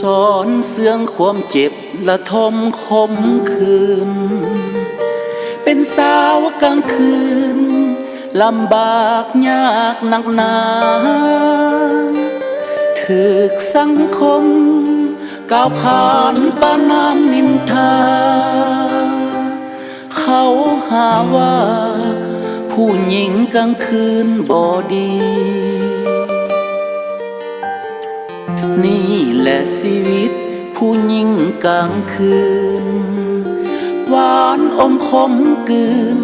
สอนเสื่องความเจ็บละทมคมคืน เป็นสาวกลางคืนลำบากยากหนักหนาถึกสังคมก้าวผ่านปาน้ำนินทา เขาหาว่า ผู้หญิงกลางคืนบ่ดี นี่แหละชีวิตผู้หญิงกลางคืน หวานอมคมกืน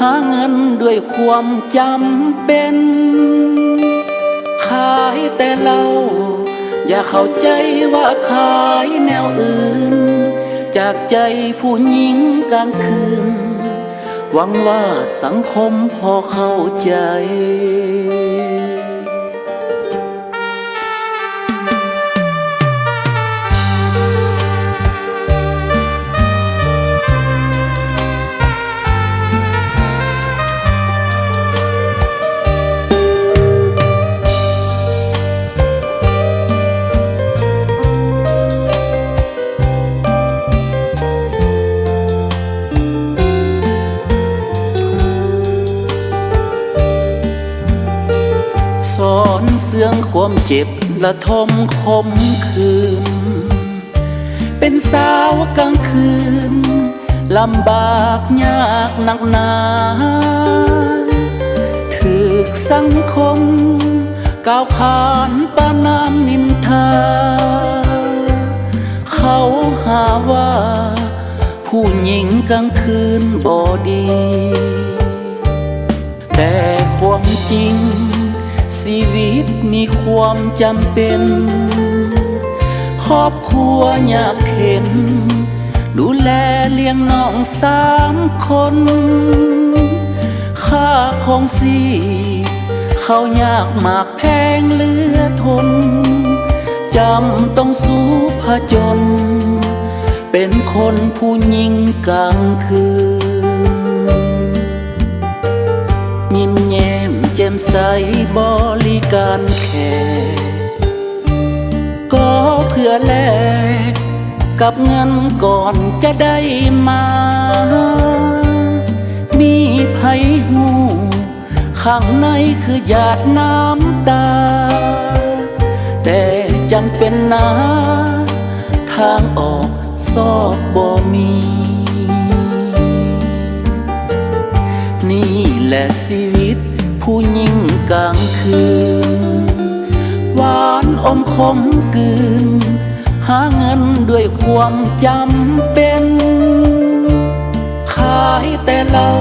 หาเงินด้วยความจำเป็น ขายแต่เหล้าอย่าเข้าใจว่าขายแนวอื่น จากใจผู้หญิงกลางคืน หวังว่าสังคมพอเข้าใจ สอนเสื่องความเจ็บละทมคมคืน เป็นสาวกลางคืน ลำบากยากหนักหนาถึกสังคม ก้าวผ่านปานน้ำนินทา เขาหาว่า ผู้หญิงกลางคืนบ่ดี มีความจำเป็น ครอบครัวยากเข็น ดูแลเลี้ยงน้องสามคน ค่าของสีเขายากมากแพงเหลือทน จำต้องสู้ผจญเป็นคนผู้หญิงกลางคืน ยิ้มแย้มแจ่มใสบริ การแขกก็เพื่อแลกกับเงินก่อนจะได้มา มีไผหูข้างในคือหยาดน้ำตา แต่จำเป็นนะทางออกซอกบ่มี นี่แหละชีวิต ผู้หญิงกลางคืน หวานอมคมกืน หาเงินด้วยความจำเป็น ขายแต่เหล้า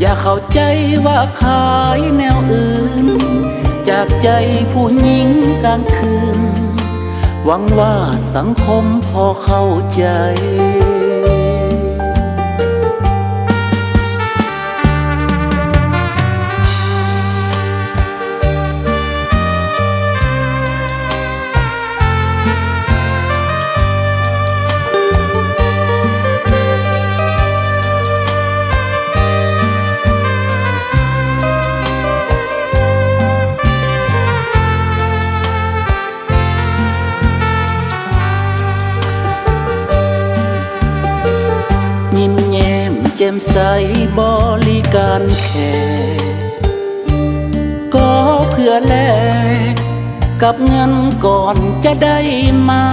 อย่าเข้าใจว่าขายแนวอื่น จากใจผู้หญิงกลางคืน หวังว่าสังคมพอเข้าใจ แจ่มใสบริการแขกก็เพื่อแลกกับเงินก่อนจะได้มา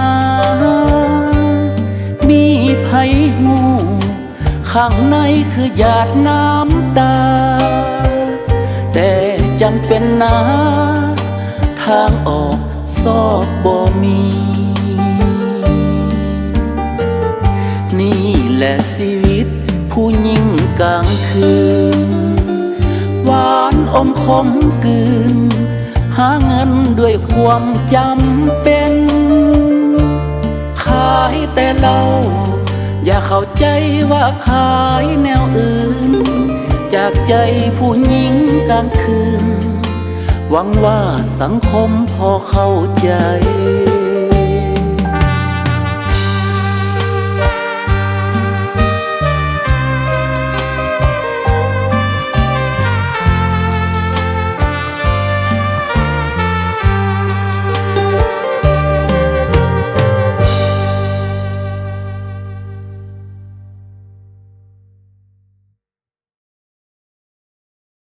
มีไผหูข้างในคือหยาดน้ำตา แต่จำเป็นนะทางออกซอกบ่มี นี่แหละชีวิต ผู้หญิงกลางคืน หวานอมคมกืน หาเงินด้วยความจำเป็น ขายแต่เหล้าอย่าเข้าใจว่าขายแนวอื่น จากใจผู้หญิงกลางคืน หวังว่าสังคมพอเข้าใจ